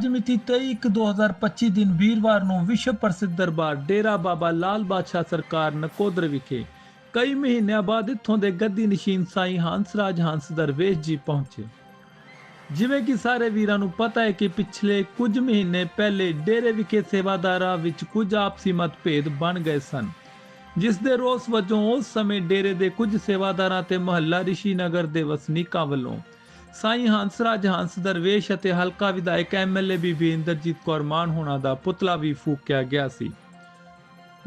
ਮਿਤੀ 23/1/2025 ਦਿਨ ਵੀਰਵਾਰ ਨੂੰ ਵਿਸ਼ਵ ਪ੍ਰਸਿੱਧ ਦਰਬਾਰ ਡੇਰਾ ਬਾਬਾ ਲਾਲ ਬਾਦਸ਼ਾਹ ਸਰਕਾਰ ਨਕੋਦਰ ਵਿਖੇ ਕਈ ਮਹੀਨਿਆਂ ਬਾਅਦ ਇੱਥੋਂ ਦੇ ਗੱਦੀ ਨਸ਼ੀਨ ਸਾਈਂ ਹੰਸਰਾਜ ਹੰਸ ਦਰਵੇਸ਼ ਜੀ ਪਹੁੰਚੇ। ਜਿਵੇਂ ਕਿ ਸਾਰੇ ਵੀਰਾਂ ਨੂੰ ਪਤਾ ਹੈ ਕਿ ਪਿਛਲੇ ਕੁਝ ਮਹੀਨੇ ਪਹਿਲੇ ਡੇਰੇ ਵਿਖੇ ਸੇਵਾਦਾਰਾਂ ਵਿੱਚ ਕੁਝ ਆਪਸੀ ਮਤਭੇਦ ਬਣ ਗਏ ਸਨ, ਜਿਸ ਦੇ ਰੋਸ ਵਜੋਂ ਉਸ ਸਮੇਂ ਡੇਰੇ ਦੇ ਕੁਝ ਸੇਵਾਦਾਰਾਂ ਤੇ ਮਹੱਲਾ ਰਿਸ਼ੀ ਨਗਰ ਦੇ ਵਸਨੀਕਾਂ ਵੱਲੋਂ ਸਾਈਂ ਹੰਸਰਾਜ ਹੰਸ, ਦਰਵੇਸ਼ ਅਤੇ ਹਲਕਾ ਵਿਧਾਇਕ ਐਮਐਲਏ ਬੀਬੀ ਇੰਦਰਜੀਤ ਕੌਰ ਮਾਨ ਹੋਣਾ ਦਾ ਪੁਤਲਾ ਵੀ ਫੂਕਿਆ ਗਿਆ ਸੀ।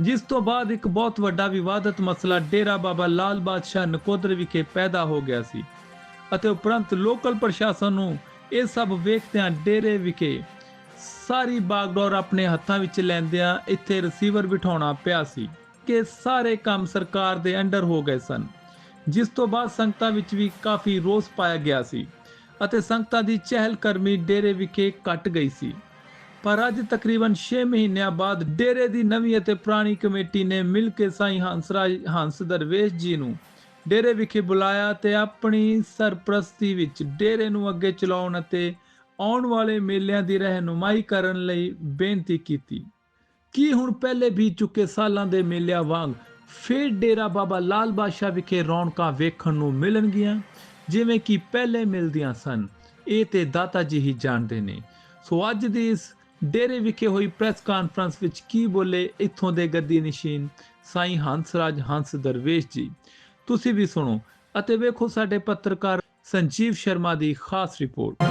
ਜਿਸ ਤੋਂ ਬਾਅਦ ਇੱਕ ਬਹੁਤ ਵੱਡਾ ਵਿਵਾਦਤ ਮਸਲਾ ਡੇਰਾ ਬਾਬਾ ਲਾਲ ਬਾਦਸ਼ਾਹ ਨਕੋਦਰ ਵਿਖੇ ਪੈਦਾ ਹੋ ਗਿਆ ਸੀ ਅਤੇ ਉਪਰੰਤ ਲੋਕਲ ਪ੍ਰਸ਼ਾਸਨ ਨੂੰ ਇਹ ਸਭ ਵੇਖਦਿਆਂ ਡੇਰੇ ਵਿਖੇ ਸਾਰੀ ਬਾਗਡੋਰ ਆਪਣੇ ਹੱਥਾਂ ਵਿੱਚ ਲੈਂਦਿਆਂ ਇੱਥੇ ਰਿਸੀਵਰ ਬਿਠਾਉਣਾ ਪਿਆ ਸੀ ਕਿ ਸਾਰੇ ਕੰਮ ਸਰਕਾਰ ਦੇ ਅੰਡਰ ਹੋ ਗਏ ਸਨ, ਜਿਸ ਤੋਂ ਬਾਅਦ ਸੰਗਤਾਂ ਵਿੱਚ ਵੀ ਕਾਫੀ ਰੋਸ ਪਾਇਆ ਗਿਆ ਸੀ। ਅਤੇ ਸੰਗਤਾਂ ਦੀ ਚਹਿਲ ਕਰਮੀ ਡੇਰੇ ਵਿਖੇ ਘਟ ਗਈ ਸੀ। ਪਰ ਅੱਜ ਤਕਰੀਬਨ 6 ਮਹੀਨਿਆਂ ਬਾਅਦ ਡੇਰੇ ਦੀ ਨਵੀਂ ਅਤੇ ਪੁਰਾਣੀ ਕਮੇਟੀ ਨੇ ਮਿਲ ਕੇ ਸਾਈਂ ਹੰਸਰਾਜ ਹੰਸ ਦਰਵੇਸ਼ ਜੀ ਨੂੰ ਡੇਰੇ ਵਿਖੇ ਬੁਲਾਇਆ ਤੇ ਆਪਣੀ ਸਰਪ੍ਰਸਤੀ ਵਿੱਚ ਡੇਰੇ ਨੂੰ ਅੱਗੇ ਚਲਾਉਣ ਅਤੇ ਆਉਣ ਵਾਲੇ ਮੇਲਿਆਂ ਦੀ ਰਹਿਨੁਮਾਈ ਕਰਨ ਲਈ ਬੇਨਤੀ ਕੀਤੀ। ਕੀ ਹੁਣ ਪਹਿਲੇ ਵੀ ਚੁੱਕੇ ਸਾਲਾਂ ਦੇ ਮੇਲਿਆਂ ਵਾਂਗ ਫੇਰ ਡੇਰਾ ਬਾਬਾ ਲਾਲ ਬਾਦਸ਼ਾਹ ਵਿਖੇ ਰੌਣਕਾਂ ਵੇਖਣ ਨੂੰ ਮਿਲਣਗੀਆਂ? ਜਿਵੇਂ ਕਿ ਪਹਿਲੇ ਮਿਲਦੀਆਂ ਸਨ। ਇਹ ਤੇ ਦਾਤਾ ਜੀ ਹੀ ਜਾਣਦੇ ਨੇ। ਸੋ ਅੱਜ ਦੀ ਇਸ ਡੇਰੇ ਵਿਖੇ ਹੋਈ ਪ੍ਰੈਸ ਕਾਨਫਰੰਸ ਵਿੱਚ ਕੀ ਬੋਲੇ ਇੱਥੋਂ ਦੇ ਗੱਦੀ ਨਿਸ਼ੀਨ ਸਾਈਂ ਹੰਸਰਾਜ ਹੰਸ ਦਰਵੇਸ਼ ਜੀ। ਤੁਸੀਂ ਵੀ ਸੁਣੋ ਅਤੇ ਵੇਖੋ ਸਾਡੇ ਪੱਤਰਕਾਰ ਸੰਜੀਵ ਸ਼ਰਮਾ ਦੀ ਖਾਸ ਰਿਪੋਰਟ।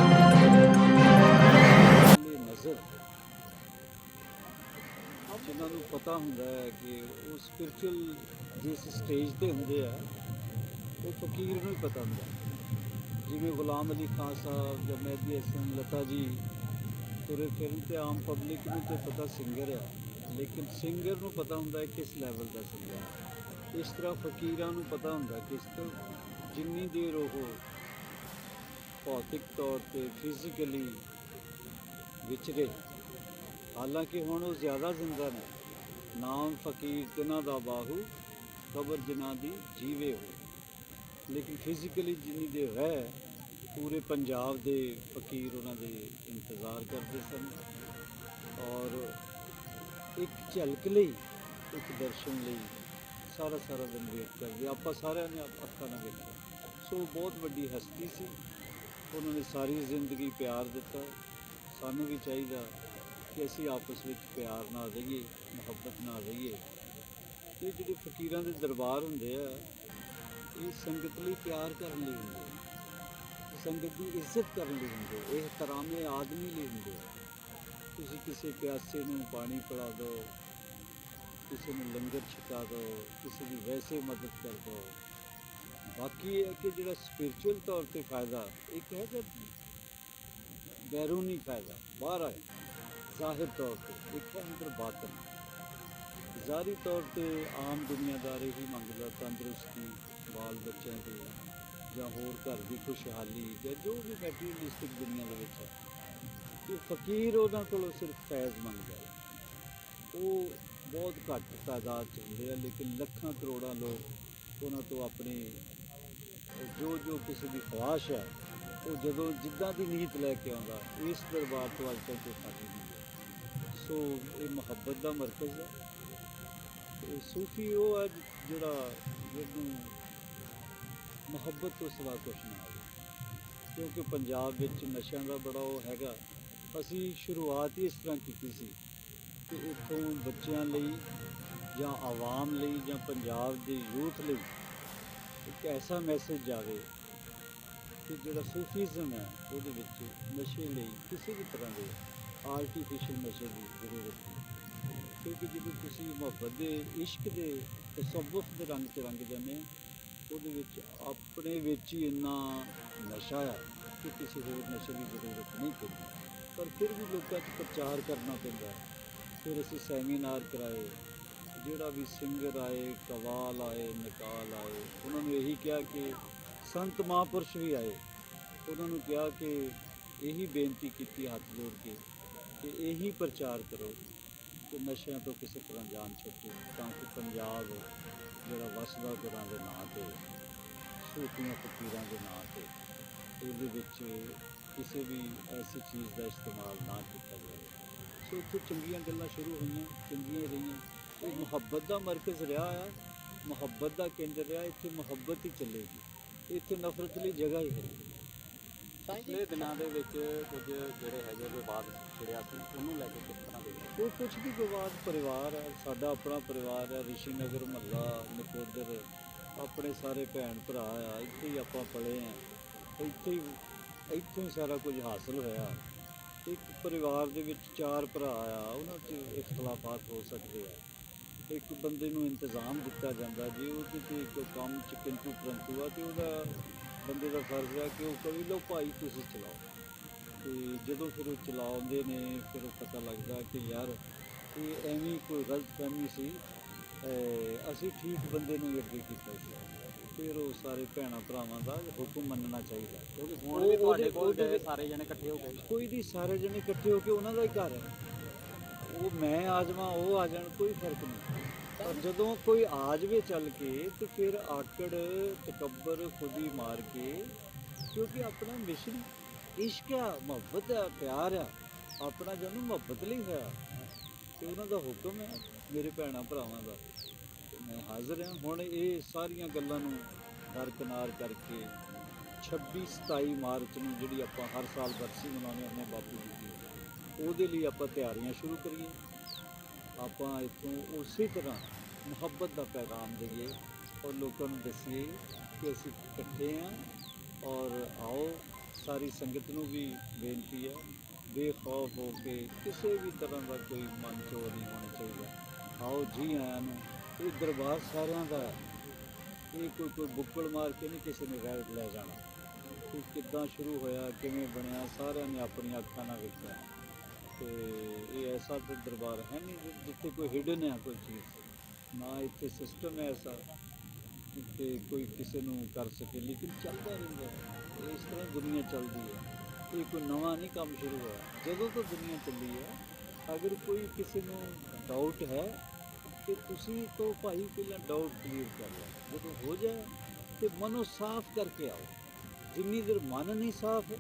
ਜਿਨ੍ਹਾਂ ਨੂੰ ਪਤਾ ਹੁੰਦਾ ਹੈ ਕਿ ਉਹ ਸਪਿਰਚੁਅਲ ਜਿਸ ਸਟੇਜ ਤੇ ਹੁੰਦੇ ਆ, ਉਹ ਫਕੀਰ ਨੂੰ ਹੀ ਪਤਾ ਹੁੰਦਾ ਜਿਵੇਂ ਗੁਲਾਮ ਅਲੀ ਖਾਨ ਸਾਹਿਬ ਜਾਂ ਮਹਿਦੀ ਹਸਨ ਲਤਾ ਜੀ ਤੁਰੇ ਫਿਰਨ ਤੇ ਆਮ ਪਬਲਿਕ ਨੂੰ ਤੇ ਪਤਾ ਸਿੰਗਰ ਆ। ਲੇਕਿਨ ਸਿੰਗਰ ਨੂੰ ਪਤਾ ਹੁੰਦਾ ਹੈ ਕਿਸ ਲੈਵਲ ਦਾ ਸਿੰਗਰ ਇਸ ਤਰ੍ਹਾਂ ਫਕੀਰਾਂ ਨੂੰ ਪਤਾ ਹੁੰਦਾ ਕਿਸ ਤੋਂ ਜਿੰਨੀ ਦੇਰ ਉਹ ਭੌਤਿਕ ਤੌਰ ਤੇ ਫਿਜ਼ੀਕਲੀ ਵਿਚਰੇ ਹਾਲਾਂਕਿ ਹੁਣ ਉਹ ਜ਼ਿਆਦਾ ਜ਼ਿੰਦਾ ਨੇ। ਨਾਮ ਫਕੀਰ ਤਿਨਾਂ ਦਾ ਬਾਹੂ ਖ਼ਬਰ ਜਿਨ੍ਹਾਂ ਦੀ ਜੀਵੇ ਹੋ ਲੇਕਿਨ ਫਿਜ਼ੀਕਲੀ ਜਿੰਨੀ ਦੇ ਰਹਿ, ਪੂਰੇ ਪੰਜਾਬ ਦੇ ਫਕੀਰ ਉਹਨਾਂ ਦੇ ਇੰਤਜ਼ਾਰ ਕਰਦੇ ਸਨ। ਔਰ ਇੱਕ ਝਲਕ ਲਈ, ਇੱਕ ਦਰਸ਼ਨ ਲਈ ਸਾਰਾ ਸਾਰਾ ਦਿਨ ਵੇਟ ਕਰਦੇ। ਆਪਾਂ ਸਾਰਿਆਂ ਨੇ ਅੱਖਾਂ ਨਾਲ ਵੇਖਿਆ ਸੋ ਬਹੁਤ ਵੱਡੀ ਹਸਤੀ ਸੀ। ਉਹਨਾਂ ਨੇ ਸਾਰੀ ਜ਼ਿੰਦਗੀ ਪਿਆਰ ਦਿੱਤਾ। ਸਾਨੂੰ ਵੀ ਚਾਹੀਦਾ ਕਿ ਅਸੀਂ ਆਪਸ ਵਿੱਚ ਪਿਆਰ ਨਾਲ ਰਹੀਏ, ਮੁਹੱਬਤ ਨਾਲ ਰਹੀਏ। ਇਹ ਜਿਹੜੇ ਫਕੀਰਾਂ ਦੇ ਦਰਬਾਰ ਹੁੰਦੇ ਆ ਇਹ ਸੰਗਤ ਲਈ ਪਿਆਰ ਕਰਨ ਲਈ ਹੁੰਦੇ ਆ। ਸੰਗਤ ਦੀ ਇੱਜ਼ਤ ਕਰਨ ਲਈ ਹੁੰਦੇ ਇਹ ਇhtਰਾਮੇ ਆਦਮੀ ਲਈ ਹੁੰਦੇ ਆ। ਤੁਸੀਂ ਕਿਸੇ ਪਿਆਸੇ ਨੂੰ ਪਾਣੀ ਪਿਲਾ ਦਿਓ ਕਿਸੇ ਨੂੰ ਲੰਗਰ ਛਕਾ ਦਿਓ ਕਿਸੇ ਦੀ ਵੈਸੇ ਮਦਦ ਕਰ ਦਿਓ ਬਾਕੀ ਇਹ ਹੈ ਕਿ ਜਿਹੜਾ ਸਪਿਰਚੁਅਲ ਤੌਰ ਤੇ ਫਾਇਦਾ ਇੱਕ ਹੈ ਕਿ ਬੈਰੂਨੀ ਫਾਇਦਾ, ਬਾਹਰ ਆਏ ਜ਼ਾਹਿਰ ਤੌਰ ਤੇ, ਇੱਕ ਹੈ ਅੰਦਰ ਬਾਤਨ ਜ਼ਾਹਰੀ ਤੌਰ ਤੇ ਆਮ ਦੁਨੀਆਦਾਰ ਇਹੀ ਮੰਗਦਾ ਤੰਦਰੁਸਤੀ ਬਾਲ ਬੱਚਿਆਂ ਦੀ ਜਾਂ ਹੋਰ ਘਰ ਦੀ ਖੁਸ਼ਹਾਲੀ ਜਾਂ ਜੋ ਵੀ ਮੈਟੀਰੀਅਲਿਸਟਿਕ ਦੁਨੀਆ ਦੇ ਵਿੱਚ ਹੈ ਕਿ ਫਕੀਰ ਉਹਨਾਂ ਕੋਲੋਂ ਸਿਰਫ ਫੈਜ਼ ਮੰਗਦਾ ਹੈ ਉਹ ਬਹੁਤ ਘੱਟ ਤਾਦਾਦ ਚ ਹੁੰਦੇ ਆ, ਲੇਕਿਨ ਲੱਖਾਂ ਕਰੋੜਾਂ ਲੋਕ ਉਹਨਾਂ ਤੋਂ ਆਪਣੀ ਜੋ ਜੋ ਕਿਸੇ ਦੀ ਖਵਾਸ਼ ਹੈ, ਉਹ ਜਦੋਂ ਜਿੱਦਾਂ ਦੀ ਨੀਤ ਲੈ ਕੇ ਆਉਂਦਾ, ਇਸ ਦਰਬਾਰ ਤੋਂ ਅੱਜ ਤੱਕ ਉਹ ਨਹੀਂ ਸੋ ਇਹ ਮੁਹੱਬਤ ਦਾ ਮਰਕਜ਼ ਹੈ। ਤੇ ਸੂਫੀ ਉਹ ਹੈ ਜਿਹੜਾ ਜਿਹਨੂੰ ਮੁਹੱਬਤ ਤੋਂ ਸਿਵਾ ਕੁਛ ਨਾ ਆਵੇ ਕਿਉਂਕਿ ਪੰਜਾਬ ਵਿੱਚ ਨਸ਼ਿਆਂ ਦਾ ਬੜਾ ਉਹ ਹੈਗਾ। ਅਸੀਂ ਸ਼ੁਰੂਆਤ ਹੀ ਇਸ ਤਰ੍ਹਾਂ ਕੀਤੀ ਸੀ ਕਿ ਇੱਥੋਂ ਬੱਚਿਆਂ ਲਈ ਜਾਂ ਆਵਾਮ ਲਈ ਜਾਂ ਪੰਜਾਬ ਦੇ ਯੂਥ ਲਈ ਇੱਕ ਐਸਾ ਮੈਸੇਜ ਜਾਵੇ ਕਿ ਜਿਹੜਾ ਸੂਫੀਜ਼ਮ ਹੈ, ਉਹਦੇ ਵਿੱਚ ਨਸ਼ੇ ਲਈ ਕਿਸੇ ਵੀ ਤਰ੍ਹਾਂ ਦੇ ਆਰਟੀਫੀਸ਼ੀਅਲ ਨਸ਼ੇ ਦੀ ਜ਼ਰੂਰਤ ਨਹੀਂ। ਕਿਉਂਕਿ ਜਦੋਂ ਤੁਸੀਂ ਮੁਹੱਬਤ ਦੇ ਇਸ਼ਕ ਦੇ, ਤਸੱਵੁਫ ਦੇ ਰੰਗ ਤੇ ਰੰਗ ਜਾਂਦੇ ਹੋ ਉਹਦੇ ਵਿੱਚ ਆਪਣੇ ਵਿੱਚ ਹੀ ਇੰਨਾ ਨਸ਼ਾ ਆ ਕਿ ਕਿਸੇ ਹੋਰ ਨਸ਼ੇ ਦੀ ਜ਼ਰੂਰਤ ਨਹੀਂ ਪੈਂਦੀ। ਪਰ ਫਿਰ ਵੀ ਲੋਕਾਂ 'ਚ ਪ੍ਰਚਾਰ ਕਰਨਾ ਪੈਂਦਾ ਫਿਰ ਅਸੀਂ ਸੈਮੀਨਾਰ ਕਰਾਏ, ਜਿਹੜਾ ਵੀ ਸਿੰਗਰ ਆਏ, ਕਵਾਲ ਆਏ, ਨਕਾਲ ਆਏ, ਉਹਨਾਂ ਨੂੰ ਇਹੀ ਕਿਹਾ ਕਿ ਸੰਤ ਮਹਾਂਪੁਰਸ਼ ਵੀ ਆਏ। ਉਹਨਾਂ ਨੂੰ ਕਿਹਾ ਕਿ ਇਹੀ ਬੇਨਤੀ ਕੀਤੀ ਹੱਥ ਜੋੜ ਕੇ ਕਿ ਇਹੀ ਪ੍ਰਚਾਰ ਕਰੋ ਕਿ ਨਸ਼ਿਆਂ ਤੋਂ ਕਿਸੇ ਤਰ੍ਹਾਂ ਜਾਨ ਛੁੱਟੇ, ਤਾਂ ਕਿ ਪੰਜਾਬ ਜਿਹੜਾ ਵਸਦਾ ਗੁਰਾਂ ਦੇ ਨਾਂ ਤੇ ਸੂਫੀਆਂ ਫਕੀਰਾਂ ਦੇ ਨਾਂ ਤੇ ਇਹਦੇ ਵਿੱਚ ਕਿਸੇ ਵੀ ਐਸੀ ਚੀਜ਼ ਦਾ ਇਸਤੇਮਾਲ ਨਾ ਕੀਤਾ ਜਾਵੇ। ਸੋ ਇੱਥੇ ਚੰਗੀਆਂ ਗੱਲਾਂ ਸ਼ੁਰੂ ਹੋਈਆਂ ਚੰਗੀਆਂ ਰਹੀਆਂ। ਇਹ ਮੁਹੱਬਤ ਦਾ ਮਰਕਜ਼ ਰਿਹਾ ਆ ਮੁਹੱਬਤ ਦਾ ਕੇਂਦਰ ਰਿਹਾ ਇੱਥੇ ਮੁਹੱਬਤ ਹੀ ਚੱਲੇਗੀ। ਇੱਥੇ ਨਫ਼ਰਤ ਲਈ ਜਗ੍ਹਾ ਹੀ ਹੈ। ਪਿਛਲੇ ਦਿਨਾਂ ਦੇ ਵਿੱਚ ਕੁਝ ਜਿਹੜੇ ਹੈਗੇ ਵਿਵਾਦ ਛਿੜਿਆ ਸੀ, ਉਹਨੂੰ ਲੈ ਕੇ ਕਿਸ ਤਰ੍ਹਾਂ ਦੇ ਉਹ ਕੁਛ ਵੀ ਵਿਵਾਦ ਪਰਿਵਾਰ ਹੈ, ਸਾਡਾ ਆਪਣਾ ਪਰਿਵਾਰ ਹੈ, ਰਿਸ਼ੀ ਨਗਰ ਮਹੱਲਾ, ਨਕੋਦਰ, ਆਪਣੇ ਸਾਰੇ ਭੈਣ ਭਰਾ ਆ, ਇੱਥੇ ਹੀ ਆਪਾਂ ਪਲੇ ਆ। ਇੱਥੇ ਹੀ, ਇੱਥੋਂ ਹੀ ਸਾਰਾ ਕੁਝ ਹਾਸਲ ਹੋਇਆ। ਇੱਕ ਪਰਿਵਾਰ ਦੇ ਵਿੱਚ ਚਾਰ ਭਰਾ ਆ, ਉਹਨਾਂ 'ਚ ਇਖਤਲਾਫਾਤ ਹੋ ਸਕਦੇ ਆ। ਇੱਕ ਬੰਦੇ ਨੂੰ ਇੰਤਜ਼ਾਮ ਦਿੱਤਾ ਜਾਂਦਾ ਜੇ ਉਹਦੇ ਤੇ ਕੋਈ ਕੰਮ ਚ ਕਿੰਤੂ ਪਰੰਤੂ ਆ ਤੇ ਉਹਦਾ, ਬੰਦੇ ਦਾ ਫਰਜ਼ ਆ ਕਿ ਉਹ ਕਹੇ, ਲਓ ਭਾਈ, ਤੁਸੀਂ ਚਲਾਓ। ਤੇ ਜਦੋਂ ਫਿਰ ਉਹ ਚਲਾਉਂਦੇ ਨੇ ਫਿਰ ਪਤਾ ਲੱਗਦਾ ਕਿ ਯਾਰ ਇਹ ਐਵੇਂ ਕੋਈ ਗਲਤ ਫਹਿਮੀ ਸੀ। ਅਸੀਂ ਠੀਕ ਬੰਦੇ ਨੂੰ ਅੱਗੇ ਕੀਤਾ ਸੀ। ਫਿਰ ਉਹ ਸਾਰੇ ਭੈਣਾਂ ਭਰਾਵਾਂ ਦਾ ਹੁਕਮ ਮੰਨਣਾ ਚਾਹੀਦਾ। ਕਿਉਂਕਿ ਹੁਣ ਵੀ ਤੁਹਾਡੇ ਕੋਲ ਗਏ ਸਾਰੇ ਜਣੇ ਇਕੱਠੇ ਹੋ ਗਏ। ਕੋਈ ਦੀ ਸਾਰੇ ਜਣੇ ਇਕੱਠੇ ਹੋ ਕੇ ਉਹਨਾਂ ਦਾ ਹੀ ਘਰ ਹੈ। ਉਹ ਮੈਂ ਆ ਜਾਵਾਂ ਉਹ ਆ ਜਾਣ ਕੋਈ ਫ਼ਰਕ ਨਹੀਂ। ਪਰ ਜਦੋਂ ਕੋਈ ਆ ਜਾਵੇ ਚੱਲ ਕੇ ਤੇ ਫਿਰ ਆਕੜ ਤਕੱਬਰ ਖੁਦੀ ਮਾਰ ਕੇ ਕਿਉਂਕਿ ਆਪਣਾ ਮਿਸ਼ਨ ਇਸ਼ਕ ਆ, ਮੁਹੱਬਤ ਆ, ਪਿਆਰ ਆ, ਆਪਣਾ ਜਨਮ ਮੁਹੱਬਤ ਲਈ ਹੋਇਆ। ਤੇ ਉਹਨਾਂ ਦਾ ਹੁਕਮ ਹੈ ਮੇਰੇ ਭੈਣਾਂ ਭਰਾਵਾਂ ਦਾ। ਮੈਂ ਹਾਜ਼ਰ ਹਾਂ। ਹੁਣ ਇਹ ਸਾਰੀਆਂ ਗੱਲਾਂ ਨੂੰ ਦਰਕਨਾਰ ਕਰਕੇ 26 27 ਮਾਰਚ ਨੂੰ ਜਿਹੜੀ ਆਪਾਂ ਹਰ ਸਾਲ ਬਰਸੀ ਮਨਾਉਂਦੇ ਹਾਂ ਬਾਪੂ ਜੀ ਦੀ, ਉਹਦੇ ਲਈ ਆਪਾਂ ਤਿਆਰੀਆਂ ਸ਼ੁਰੂ ਕਰੀਏ। ਆਪਾਂ ਇੱਥੋਂ ਉਸੇ ਤਰ੍ਹਾਂ ਮੁਹੱਬਤ ਦਾ ਪੈਗਾਮ ਦਈਏ ਔਰ ਲੋਕਾਂ ਨੂੰ ਦੱਸੀਏ ਕਿ ਅਸੀਂ ਇਕੱਠੇ ਹਾਂ ਔਰ ਆਓ ਸਾਰੀ ਸੰਗਤ ਨੂੰ ਵੀ ਬੇਨਤੀ ਹੈ, ਬੇਖੌਫ ਹੋ ਕੇ ਕਿਸੇ ਵੀ ਤਰ੍ਹਾਂ ਦਾ ਕੋਈ ਮਨ ਚੋਰ ਨਹੀਂ ਹੋਣਾ ਚਾਹੀਦਾ। ਆਓ ਜੀ ਆਇਆਂ ਨੂੰ, ਇਹ ਦਰਬਾਰ ਸਾਰਿਆਂ ਦਾ ਇਹ ਕੋਈ ਕੋਈ ਬੁੱਕਲ ਮਾਰ ਕੇ ਨਹੀਂ ਕਿਸੇ ਨੇ ਰਹਿ ਲੈ ਜਾਣਾ। ਕਿ ਕਿੱਦਾਂ ਸ਼ੁਰੂ ਹੋਇਆ, ਕਿਵੇਂ ਬਣਿਆ, ਸਾਰਿਆਂ ਨੇ ਆਪਣੀਆਂ ਅੱਖਾਂ ਨਾਲ ਵੇਖਿਆ। ਤੇ ਇਹ ਐਸਾ ਤੇ ਦਰਬਾਰ ਹੈ ਨਹੀਂ ਜਿੱਥੇ ਕੋਈ ਹਿਡਨ ਹੈ ਕੋਈ ਚੀਜ਼। ਨਾ ਇੱਥੇ ਸਿਸਟਮ ਹੈ ਐਸਾ ਕਿ ਕੋਈ ਕਿਸੇ ਨੂੰ ਕਰ ਸਕੇ, ਲੇਕਿਨ ਚੱਲਦਾ ਰਹਿੰਦਾ ਹੈ। ਇਸ ਤਰ੍ਹਾਂ ਦੁਨੀਆ ਚੱਲਦੀ ਹੈ। ਇਹ ਕੋਈ ਨਵਾਂ ਨਹੀਂ ਕੰਮ ਸ਼ੁਰੂ ਹੋਇਆ। ਜਦੋਂ ਤੋਂ ਦੁਨੀਆ ਚੱਲੀ ਹੈ, ਅਗਰ ਕੋਈ ਕਿਸੇ ਨੂੰ ਡਾਊਟ ਹੈ ਕਿ ਤੁਸੀਂ ਤੋਂ ਭਾਈ ਪਹਿਲਾਂ ਡਾਊਟ ਕਲੀਅਰ ਕਰ ਲਓ। ਜਦੋਂ ਹੋ ਜਾਏ, ਤੇ ਮਨੋਂ ਸਾਫ਼ ਕਰਕੇ ਆਓ। ਜਿੰਨੀ ਦੇਰ ਮਨ ਨਹੀਂ ਸਾਫ਼,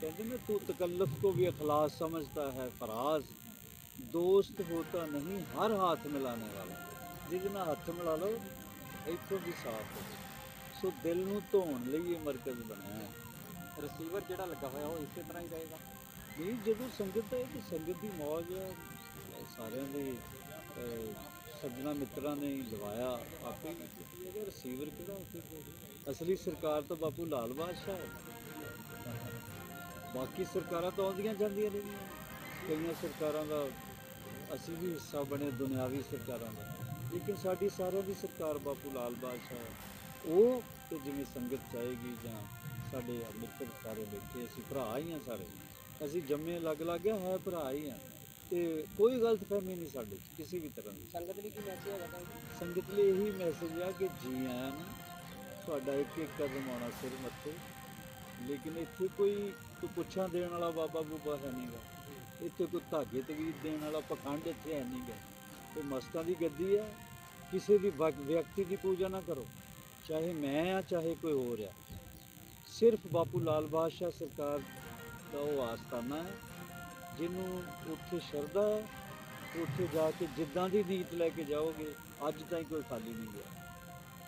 ਕਹਿੰਦੇ कहते ਤੂੰ ਤਕੱਲਫ तकल्लफ ਵੀ भी ਸਮਝਦਾ ਹੈ, ਫਰਾਜ਼। ਦੋਸਤ दोस्त होता नहीं हर हाथ मिलाने वाला जितना हथ मिला लो इतों भी साफ हो ਸੋ ਦਿਲ ਨੂੰ ਧੋਣ ਲਈ ਇਹ ਮਰਕਜ਼ ਬਣਿਆ ਹੈ। ਰਿਸੀਵਰ ਜਿਹੜਾ ਲੱਗਾ ਹੋਇਆ ਉਹ ਇਸੇ ਤਰ੍ਹਾਂ ਹੀ ਰਹੇਗਾ। ਨਹੀਂ ਜਦੋਂ ਸੰਗਤ ਹੈ ਤੇ ਸੰਗਤ ਦੀ ਮੌਜ ਹੈ ਸਾਰਿਆਂ ਦੇ ਅਹ, ਸੱਜਣਾ ਮਿੱਤਰਾਂ ਨੇ ਲਵਾਇਆ ਆਪੇ ਹੀ। ਕੀਤੀ ਹੈ ਰਿਸੀਵਰ ਕਿਹੜਾ ਉੱਥੇ ਅਸਲੀ ਸਰਕਾਰ ਤਾਂ ਬਾਪੂ ਲਾਲ ਬਾਦਸ਼ਾਹ ਹੈ। ਬਾਕੀ ਸਰਕਾਰਾਂ ਤਾਂ ਆਉਂਦੀਆਂ ਜਾਂਦੀਆਂ ਰਹੀਆਂ ਕਈਆਂ ਸਰਕਾਰਾਂ ਦਾ ਅਸੀਂ ਵੀ ਹਿੱਸਾ ਬਣੇ ਦੁਨਿਆਵੀ ਸਰਕਾਰਾਂ ਦਾ। ਲੇਕਿਨ ਸਾਡੀ ਸਾਰਿਆਂ ਦੀ ਸਰਕਾਰ ਬਾਪੂ ਲਾਲ ਬਾਦਸ਼ਾਹ ਹੈ। ਉਹ ਤੇ ਜਿਵੇਂ ਸੰਗਤ ਚਾਹੇਗੀ ਜਾਂ ਸਾਡੇ ਮਿੱਤਰ ਸਾਰੇ ਬੈਠੇ ਅਸੀਂ ਭਰਾ ਹੀ ਆ ਸਾਰੇ। ਅਸੀਂ ਜੰਮੇ ਲੱਗ ਲੱਗ ਹੈ ਭਰਾ ਹੀ ਆ ਤੇ ਕੋਈ ਗਲਤ ਫਹਿਮੀ ਨਹੀਂ ਸਾਡੇ 'ਚ ਕਿਸੇ ਵੀ ਤਰ੍ਹਾਂ ਦੀ। ਸੰਗਤ ਲਈ ਕੀ ਮੈਸੇਜ ਹੈਗਾ ਸੰਗਤ ਲਈ ਇਹੀ ਮੈਸੇਜ ਆ ਕਿ ਜੀ ਆਇਆਂ ਨੂੰ ਤੁਹਾਡਾ ਇੱਕ ਇੱਕ ਕਦਮ ਆਉਣਾ ਸਿਰ ਮੱਥੇ। ਲੇਕਿਨ ਇੱਥੇ ਕੋਈ ਕੋਈ ਪੁੱਛਾਂ ਦੇਣ ਵਾਲਾ ਬਾਬਾ ਬੂਬਾ ਹੈ ਨਹੀਂਗਾ ਇੱਥੇ ਕੋਈ ਧਾਗੇ ਤਵੀਰ ਦੇਣ ਵਾਲਾ ਪਖੰਡ ਇੱਥੇ ਹੈ ਨਹੀਂਗਾ ਇਹ ਮਸਤਾਂ ਦੀ ਗੱਦੀ ਆ ਕਿਸੇ ਦੀ ਵਕ- ਵਿਅਕਤੀ ਦੀ ਪੂਜਾ ਨਾ ਕਰੋ। ਚਾਹੇ ਮੈਂ ਆ, ਚਾਹੇ ਕੋਈ ਹੋਰ ਆ। ਸਿਰਫ ਬਾਪੂ ਲਾਲ ਬਾਦਸ਼ਾਹ ਸਰਕਾਰ ਦਾ ਉਹ ਆਸਤਾਨਾ ਹੈ, ਜਿਹਨੂੰ ਉੱਥੇ ਸ਼ਰਧਾ ਹੈ, ਉੱਥੇ ਜਾ ਕੇ ਜਿੱਦਾਂ ਦੀ ਨੀਤ ਲੈ ਕੇ ਜਾਓਗੇ, ਅੱਜ ਤਾਈਂ ਕੋਈ ਖਾਲੀ ਨਹੀਂ ਗਿਆ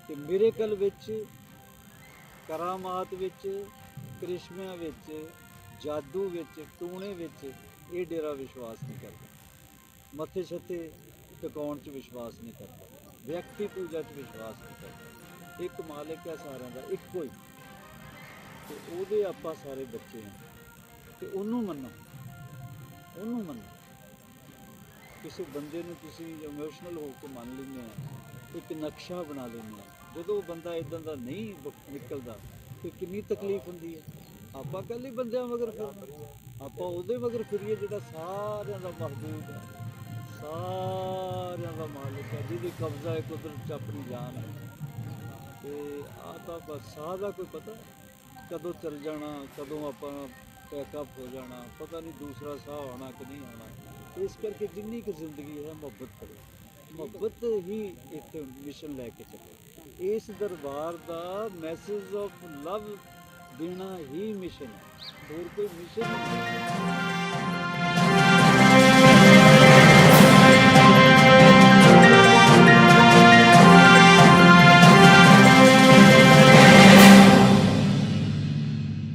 ਤੇ ਮਿਰੇਕਲ ਵਿੱਚ, ਕਰਾਮਾਤ ਵਿੱਚ, ਕ੍ਰਿਸ਼ਮਿਆਂ ਵਿੱਚ, ਜਾਦੂ ਵਿੱਚ, ਟੂਣੇ ਵਿੱਚ ਇਹ ਡੇਰਾ ਵਿਸ਼ਵਾਸ ਨਹੀਂ ਕਰਦਾ। ਮੱਥੇ ਛੱਤੇ ਟਿਕਾਉਣ 'ਚ ਵਿਸ਼ਵਾਸ ਨਹੀਂ ਕਰਦਾ। ਵਿਅਕਤੀ ਪੂਜਾ 'ਚ ਵਿਸ਼ਵਾਸ ਨਹੀਂ ਕਰਦਾ। ਇੱਕ ਮਾਲਕ ਹੈ ਸਾਰਿਆਂ ਦਾ, ਇੱਕੋ ਹੀ ਤੇ ਉਹਦੇ ਆਪਾਂ ਸਾਰੇ ਬੱਚੇ ਹਾਂ ਤੇ ਉਹਨੂੰ ਮੰਨੋ। ਉਹਨੂੰ ਮੰਨੋ। ਕਿਸੇ ਬੰਦੇ ਨੂੰ ਤੁਸੀਂ ਇਮੋਸ਼ਨਲ ਹੋ ਕੇ ਮੰਨ ਲੈਂਦੇ ਆ, ਇੱਕ ਨਕਸ਼ਾ ਬਣਾ ਲੈਂਦੇ ਆ। ਜਦੋਂ ਬੰਦਾ ਇਦਾਂ ਦਾ ਨਹੀਂ ਨਿਕਲਦਾ, ਤੇ ਕਿੰਨੀ ਤਕਲੀਫ ਹੁੰਦੀ ਹੈ ਆਪਾਂ ਕੱਲੇ ਬੰਦਿਆਂ ਮਗਰ ਫਿਰਨਾ ਆਪਾਂ ਉਹਦੇ ਮਗਰ ਫਿਰੀਏ ਜਿਹੜਾ ਸਾਰਿਆਂ ਦਾ ਮਹਬੂਬ ਹੈ ਸਾਰਿਆਂ ਦਾ ਮਾਲਿਕ ਹੈ ਜਿਹਦੇ ਕਬਜ਼ਾ ਹੈ ਕੁਦਰਤ 'ਚ ਆਪਣੀ ਜਾਨ ਹੈ ਤੇ ਆ ਤਾਂ ਬਸ ਸਾਹ ਦਾ ਕੋਈ ਪਤਾ? ਕਦੋਂ ਚੱਲ ਜਾਣਾ, ਕਦੋਂ ਆਪਾਂ ਪੈਕਅਪ ਹੋ ਜਾਣਾ, ਪਤਾ ਨਹੀਂ ਦੂਸਰਾ ਸਾਹ ਆਉਣਾ ਕਿ ਨਹੀਂ ਆਉਣਾ। ਇਸ ਕਰਕੇ ਜਿੰਨੀ ਕੁ ਜ਼ਿੰਦਗੀ ਹੈ, ਮੁਹੱਬਤ ਕਰੋ। ਮੁਹੱਬਤ ਹੀ ਇੱਕ ਮਿਸ਼ਨ ਲੈ ਕੇ ਚੱਲੋ। ਇਸ ਦਰਬਾਰ ਦਾ ਮੈਸੇਜ ਆਫ ਲਵ ਦੇਣਾ ਹੀ ਮਿਸ਼ਨ ਹੈ। ਹੋਰ ਕੋਈ ਮਿਸ਼ਨ ਨਹੀਂ